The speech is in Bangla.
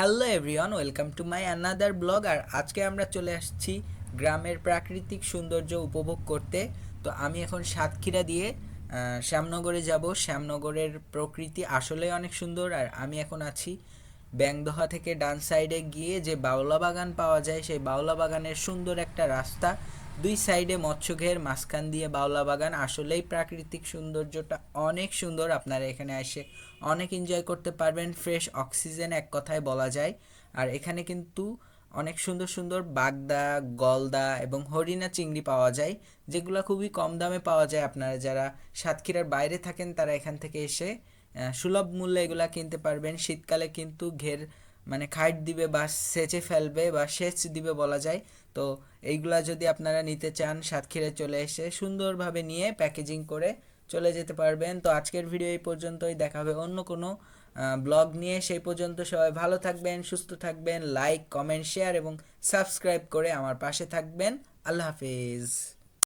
Hello everyone welcome to my another blog আর আজকে আমরা চলে আসছি গ্রামের প্রাকৃতিক সৌন্দর্য উপভোগ করতে। তো আমি এখন সাতক্ষীরা দিয়ে শ্যামনগরে যাব। শ্যামনগরের প্রকৃতি আসলেই অনেক সুন্দর আর আমি এখন আছি ব্যাংদোহা থেকে ডান সাইডে গিয়ে যে বাউলা বাগান পাওয়া যায়, সেই বাউলা বাগানের সুন্দর একটা রাস্তা। দুই সাইডে মৎস্যঘের মাঝখান দিয়ে বাউলা বাগান। আসলেই প্রাকৃতিক সৌন্দর্যটা অনেক সুন্দর। আপনারা এখানে এসে অনেক এনজয় করতে পারবেন। ফ্রেশ অক্সিজেন এক কথায় বলা যায়। আর এখানে কিন্তু অনেক সুন্দর সুন্দর বাগদা, গলদা এবং হরিণা চিংড়ি পাওয়া যায়, যেগুলো খুবই কম দামে পাওয়া যায়। আপনারা যারা সাতক্ষীরার বাইরে থাকেন, তারা এখান থেকে এসে সুলভ মূল্যে এগুলা কিনতে পারবেন। শীতকালে কিন্তু ঘের মানে খাইট দিবে বা সেচে ফেলবে বা সেচ দিবে বলা যায়। তো এইগুলা যদি আপনারা নিতে চান সাতক্ষীরায় চলে এসে সুন্দরভাবে নিয়ে প্যাকেজিং করে চলে যেতে পারবেন। তো আজকের ভিডিও এই পর্যন্তই। দেখা হবে অন্য কোনো ব্লগ নিয়ে। সেই পর্যন্ত সবাই ভালো থাকবেন, সুস্থ থাকবেন। লাইক, কমেন্ট, শেয়ার এবং সাবস্ক্রাইব করে আমার পাশে থাকবেন। আল্লাহ হাফিজ।